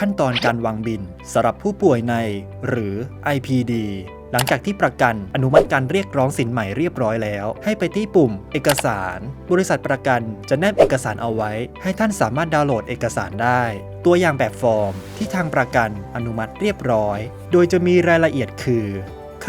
ขั้นตอนการวางบินสำหรับผู้ป่วยใน หรือ IPD หลังจากที่ประกันอนุมัติการเรียกร้องสินใหม่เรียบร้อยแล้ว ให้ไปที่ปุ่ม เอกสาร บริษัทประกันจะแนบเอกสารเอาไว้ ให้ท่านสามารถดาวน์โหลดเอกสารได้ ตัวอย่างแบบฟอร์มที่ทางประกันอนุมัติเรียบร้อย โดยจะมีรายละเอียดคือ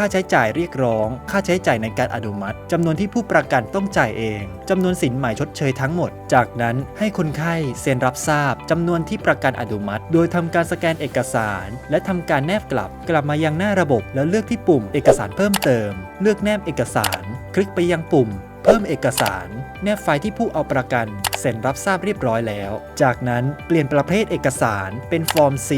ค่าใช้จ่ายเรียกร้อง ค่าใช้จ่ายในการอนุมัติจำนวนที่ผู้ประกันต้องจ่ายเองจำนวนสินใหม่ชดเชยทั้งหมด จากนั้นให้คนไข้เซ็นรับทราบจำนวนที่ประกันอนุมัติ โดยทำการสแกนเอกสาร และทำการแนบกลับ กลับมายังหน้าระบบ แล้วเลือกที่ปุ่มเอกสารเพิ่มเติม เลือกแนบเอกสาร คลิกไปยังปุ่มเพิ่มเอกสาร แนบไฟล์ที่ผู้เอาประกันเซ็นรับทราบเรียบร้อยแล้ว จากนั้นเปลี่ยนประเภทเอกสารเป็นฟอร์ม C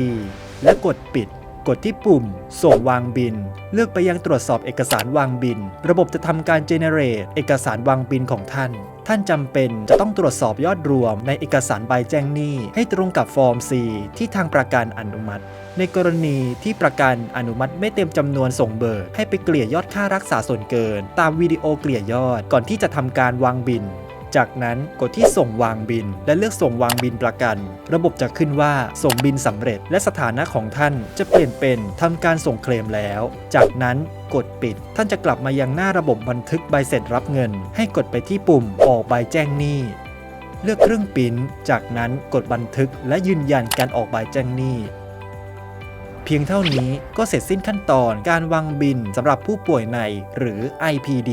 และกดปิด กดที่ปุ่ม ส่งวางบิน เลือกไปยังตรวจสอบเอกสารวางบิน ระบบจะทำการ generate เอกสารวางบินของท่าน ท่านจำเป็นจะต้องตรวจสอบยอดรวมในเอกสารใบแจ้งหนี้ ให้ตรงกับฟอร์ม C ที่ทางประกันอนุมัติ ในกรณีที่ประกันอนุมัติไม่เต็มจำนวนส่งเบิกให้ไปเกลี่ยยอดค่ารักษาส่วนเกิน ตามวิดีโอเกลี่ยยอดก่อนที่จะทำการวางบิน จากนั้นกดที่ส่งวางบิน และเลือกส่งวางบินประกัน ระบบจะขึ้นว่าส่งบินสำเร็จ และสถานะของท่านจะเปลี่ยนเป็นทำการส่งเคลมแล้ว จากนั้นกดปิด ท่านจะกลับมายังหน้าระบบบันทึกใบเสร็จรับเงิน ให้กดไปที่ปุ่มออกใบแจ้งหนี้เลือกเครื่องปิ้น จากนั้นกดบันทึกและยืนยันการออกใบแจ้งหนี้ เพียงเท่านี้ก็เสร็จสิ้นขั้นตอนการวางบินสำหรับผู้ป่วยในหรือ IPD